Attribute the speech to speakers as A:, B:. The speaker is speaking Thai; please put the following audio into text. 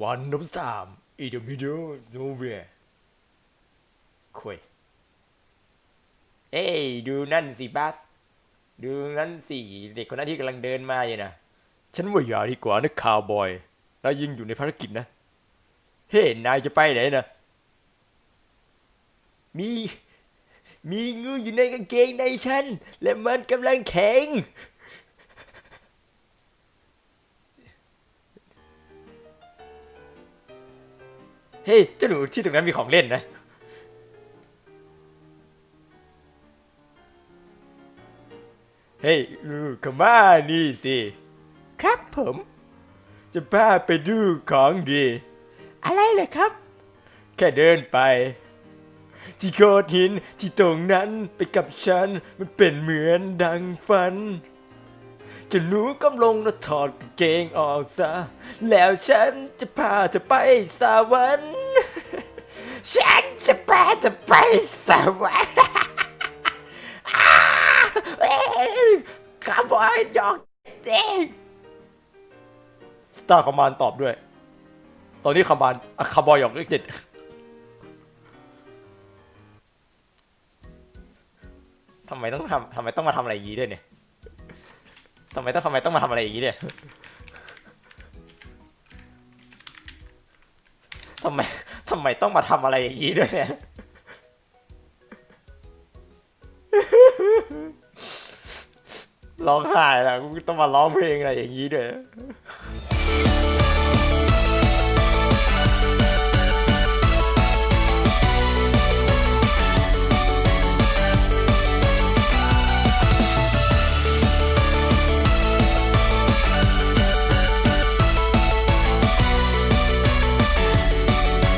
A: วันนับสามอีดมิโดโนเวคุยเอ้ยดูนั่นสิบัส ดูนั่นสิเด็กคนนั้นที่กำลังเดินมาอยู่นะฉันว่าอย่าดีกว่านะคาวบอยเรายังอยู่ในภารกิจนะ เฮ้นายจะไปไหนนะมี มีงูอยู่ในกางเกงในฉัน และมันกำลังแข็ง เฮ้ยเจ้าหนูที่ตรงนั้นมีของเล่นนะ เฮ้ยลูกขมานี่สิ ครับผม จะพาไปดูของดี อะไรเลยครับ แค่เดินไป ที่โขดหินที่ตรงนั้นไปกับฉัน มันเป็นเหมือนดังฝัน จะหนูก้มลงแล้วถอดกางเกงออกซะ แล้วฉันจะพาเธอไปสวรรค์ ฉันจะพาเธอไปสวรรค์อ้าเอ้ยคาร์บอยดอกเด้งสตาร์คอมานตอบด้วย ตอนนี้คาร์บานคาร์บอยหยอกเลขเจ็ดทำไมต้องทำทำไมต้องมาทำอะไรอย่างนี้ด้วยเนี่ย ทำไมต้องทำไมต้องมาทำอะไรอย่างนี้เนี่ยทำไมทำไมต้องมาทำอะไรอย่างนี้ด้วยเนี่ยร้องไห้แล้วกูต้องมาร้องเพลงอะไรอย่างนี้ด้วย